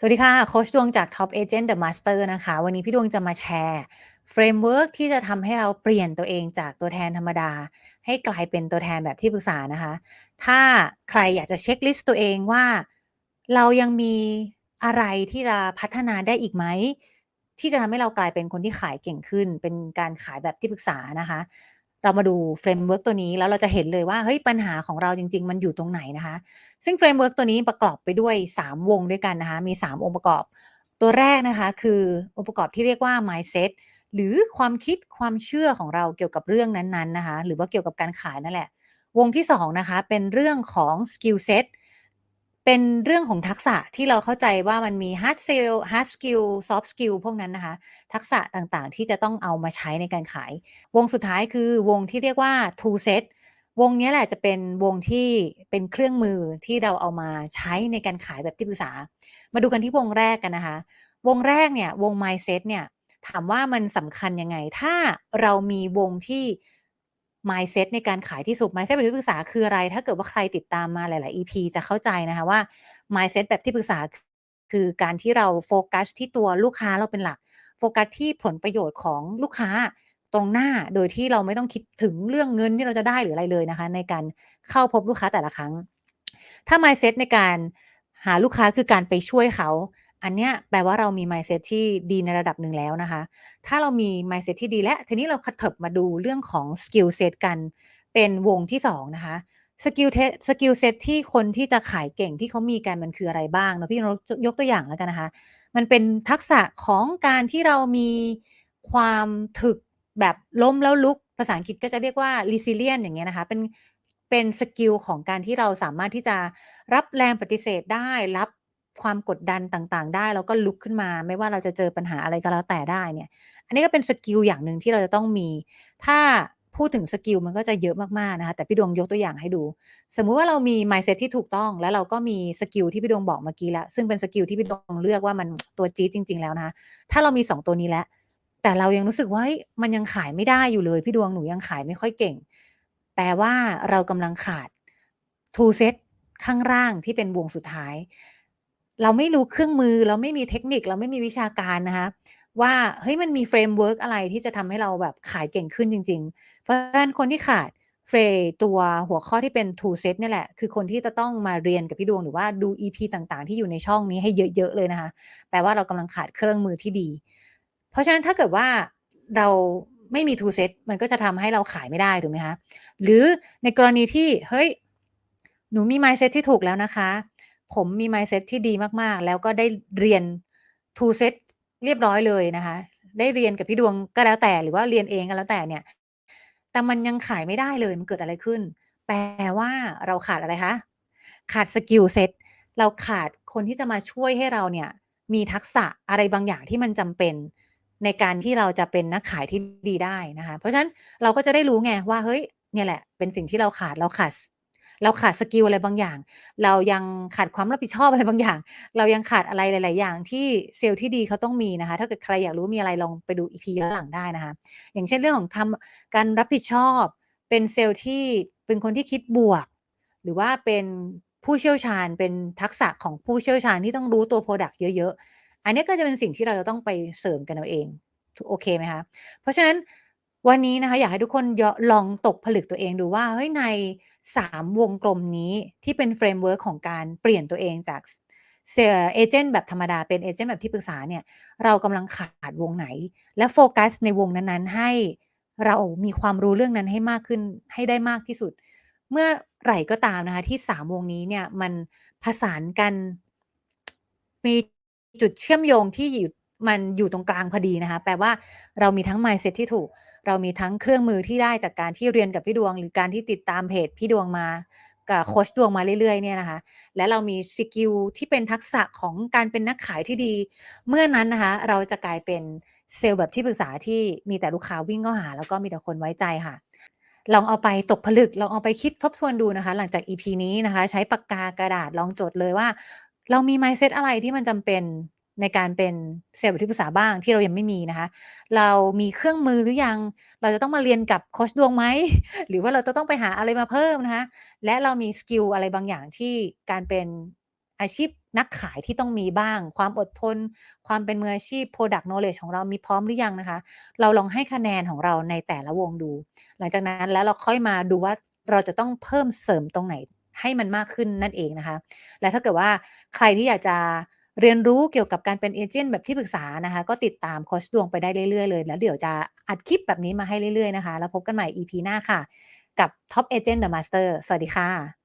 สวัสดีค่ะ โคชดวงจาก Top Agent The Master นะคะ วันนี้พี่ดวงจะมาแชร์เฟรมเวิร์กที่จะทำให้เราเปลี่ยนตัวเองจากตัวแทนธรรมดา ให้กลายเป็นตัวแทนแบบที่ปรึกษานะคะ ถ้าใครอยากจะเช็คลิสต์ตัวเองว่า เรายังมีอะไรที่จะพัฒนาได้อีกไหม ที่จะทำให้เรากลายเป็นคนที่ขายเก่งขึ้น เป็นการขายแบบที่ปรึกษานะคะ เรามาดูเฟรมเวิร์กตัวนี้แล้วเราจะเห็นเลยว่าเฮ้ยปัญหาของเราจริง ๆ มันอยู่ตรงไหนนะคะ ซึ่งเฟรมเวิร์กตัวนี้ประกอบไปด้วย 3 วงด้วยกันนะคะ มี 3 องค์ประกอบ ตัวแรกนะคะ คือองค์ประกอบที่เรียกว่า mindset หรือความคิดความเชื่อของเราเกี่ยวกับเรื่องนั้นๆนะคะ หรือว่าเกี่ยวกับการขายนั่นแหละ วงที่2นะคะเป็นเรื่องของ skill set เป็นเรื่องของทักษะที่เราเข้าใจว่ามันมี hard skill hard skill soft skill พวกนั้นนะคะ ทักษะต่างๆ ที่จะต้องเอามาใช้ในการขาย วงสุดท้ายคือวงที่เรียกว่า tool set วงนี้แหละจะเป็นวงที่เป็นเครื่องมือที่เราเอามาใช้ในการขายแบบที่ปรึกษา มาดูกันที่วงแรกกันนะคะ วงแรกเนี่ยวง mindset เนี่ยถามว่ามันสำคัญยังไง ถ้าเรามีวงที่ mindset ในการขายที่สุด mindset แบบที่ปรึกษาคืออะไร ถ้าเกิดว่าใครติดตามมาหลาย ๆ EP จะเข้าใจนะคะว่า mindset แบบที่ปรึกษาคือการที่เราโฟกัสที่ตัวลูกค้าเราเป็นหลัก โฟกัสที่ผลประโยชน์ของลูกค้าตรงหน้าโดยที่เราไม่ต้องคิดถึงเรื่องเงินที่เราจะได้หรืออะไรเลยนะคะ ในการเข้าพบลูกค้าแต่ละครั้ง ถ้า mindset ในการหาลูกค้าคือการไปช่วยเขา อันเนี้ยแปลว่าเรามี mindset ที่ดีในระดับหนึ่งแล้วนะคะ ถ้าเรามี mindset ที่ดีแล้วทีนี้เรากระเถิบมาดูเรื่องของ skill set กันเป็นวงที่2นะคะสกิลเทสกิลเซตที่คนที่จะขายเก่งที่เขามีกันมันคืออะไรบ้างเนาะพี่นกยกตัวอย่างแล้วกันนะคะ มันเป็นทักษะของการที่เรามีความถึกแบบล้มแล้วลุกภาษาอังกฤษก็จะเรียกว่า resilient อย่างเงี้ยนะคะ เป็นเป็นสกิลของการที่เราสามารถที่จะรับแรงปฏิเสธได้ รับ ความกดดันต่างๆ ได้แล้วก็ลุกขึ้นมา ไม่ว่าเราจะเจอปัญหาอะไรก็แล้วแต่ได้เนี่ย อันนี้ก็เป็นสกิลอย่างหนึ่งที่เราจะต้องมี ถ้าพูดถึงสกิลมันก็จะเยอะมากๆนะคะแต่พี่ดวงยกตัวอย่างให้ดู สมมุติว่าเรามี mindset ที่ถูกต้อง แล้วเราก็มีสกิลที่พี่ดวงบอกเมื่อกี้แล้ว ซึ่งเป็นสกิลที่พี่ดวงเลือกว่ามันตัวจี๊ดจริง ๆ แล้วนะคะถ้าเรามี 2 ตัวนี้แล้วแต่เรายังรู้สึกว่ามันยังขายไม่ได้อยู่เลย พี่ดวงหนูยังขายไม่ค่อยเก่ง แปลว่าเรากำลังขาด t o o set ข้างล่างที่เป็นวงสุดท้าย เราไม่รู้เครื่องมือ เราไม่มีเทคนิค เราไม่มีวิชาการนะคะ ว่าเฮ้ยมันมีเฟรมเวิร์กอะไรที่จะทำให้เราแบบขายเก่งขึ้นจริง ๆ เพราะฉะนั้นคนที่ขาดเฟรตัวหัวข้อที่เป็น tool set เนี่ยแหละ คือคนที่จะต้องมาเรียนกับพี่ดวงหรือว่าดู EP ต่างๆ ที่อยู่ในช่องนี้ให้เยอะๆเลยนะคะ แปลว่าเรากำลังขาดเครื่องมือที่ดี เพราะฉะนั้นถ้าเกิดว่าเราไม่มี tool set มันก็จะทำให้เราขายไม่ได้ถูกไหมคะ หรือในกรณีที่เฮ้ยหนูมี mindset ที่ถูกแล้วนะคะ ผมมี mindset ที่ดีมากๆ แล้วก็ได้เรียน t o o set เรียบร้อยเลยนะคะ ได้เรียนกับพี่ดวงก็แล้วแต่หรือว่าเรียนเองก็แล้วแต่เนี่ย แต่มันยังขายไม่ได้เลยมันเกิดอะไรขึ้น แปลว่าเราขาดอะไรคะ ขาดสกิลเซตเราขาดคนที่จะมาช่วยให้เราเนี่ย มีทักษะอะไรบางอย่างที่มันจำเป็นในการที่เราจะเป็นนักขายที่ดีได้นะคะ เพราะฉะนั้นเราก็จะได้รู้ไงว่าเฮ้ยเนี่ยแหละ เป็นสิ่งที่เราขาดเราขาด เราขาดสกิลอะไรบางอย่าง เรายังขาดความรับผิดชอบอะไรบางอย่าง เรายังขาดอะไรหลาย ๆ อย่างที่เซลล์ที่ดีเขาต้องมีนะคะ ถ้าเกิดใครอยากรู้มีอะไรลองไปดู EP ย้อนหลังได้นะคะ อย่างเช่นเรื่องของทำการรับผิดชอบ เป็นเซลล์ที่เป็นคนที่คิดบวก หรือว่าเป็นผู้เชี่ยวชาญเป็นทักษะของผู้เชี่ยวชาญที่ต้องรู้ตัวพรดักต์เยอะ ๆ อันนี้ก็จะเป็นสิ่งที่เราจะต้องไปเสริมกันเอาเองโอเคไหมคะ?เพราะฉะนั้น วันนี้นะคะ อยากให้ทุกคนยอลองตกผลึกตัวเองดูว่า เฮ้ย ใน 3 วงกลมนี้ที่เป็นเฟรมเวิร์กของการเปลี่ยนตัวเองจากเซเอเจนต์แบบธรรมดาเป็นเอเจนต์แบบที่ปรึกษาเนี่ย เรากำลังขาดวงไหน และโฟกัสในวงนั้นๆ ให้เรามีความรู้เรื่องนั้นให้มากขึ้นให้ได้มากที่สุด เมื่อไหร่ก็ตามนะคะ ที่ 3 วงนี้เนี่ยมันผสานกัน มีจุดเชื่อมโยงที่อยู่ มันอยู่ตรงกลางพอดีนะคะ แปลว่าเรามีทั้ง mindset ที่ถูก เรามีทั้งเครื่องมือที่ได้จากการที่เรียนกับพี่ดวง หรือการที่ติดตามเพจพี่ดวงมากับโคชดวงมาเรื่อยๆเนี่ยนะคะ และเรามีสกิลที่เป็นทักษะของการเป็นนักขายที่ดี เมื่อนั้นนะคะ เราจะกลายเป็นเซลล์แบบที่ปรึกษาที่มีแต่ลูกค้าวิ่งเข้าหา แล้วก็มีแต่คนไว้ใจค่ะ ลองเอาไปตกผลึก ลองเอาไปคิดทบทวนดูนะคะ หลังจาก EP นี้นะคะ ใช้ปากกากระดาษลองจดเลยว่า เรามี mindset อะไรที่มันจำเป็น ในการเป็นเซลล์ที่ปรึกษาบ้างที่เรายังไม่มีนะคะ เรามีเครื่องมือหรือยัง เราจะต้องมาเรียนกับโคชดวงไหม หรือว่าเราจะต้องไปหาอะไรมาเพิ่มนะคะ และเรามีสกิลอะไรบางอย่างที่การเป็นอาชีพนักขายที่ต้องมีบ้าง ความอดทน ความเป็นมืออาชีพ Product Knowledge ของเรามีพร้อมหรือยังนะคะ เราลองให้คะแนนของเราในแต่ละวงดู หลังจากนั้นแล้วเราค่อยมาดูว่าเราจะต้องเพิ่มเสริมตรงไหนให้มันมากขึ้นนั่นเองนะคะ และถ้าเกิดว่าใครที่อยากจะ เรียนรู้เกี่ยวกับการเป็นเอเจนต์แบบที่ปรึกษานะคะ ก็ติดตามโคชดวงไปได้เรื่อยๆเลย แล้วเดี๋ยวจะอัดคลิปแบบนี้มาให้เรื่อยๆนะคะ แล้วพบกันใหม่ EP หน้าค่ะ กับ Top Agent The Master สวัสดีค่ะ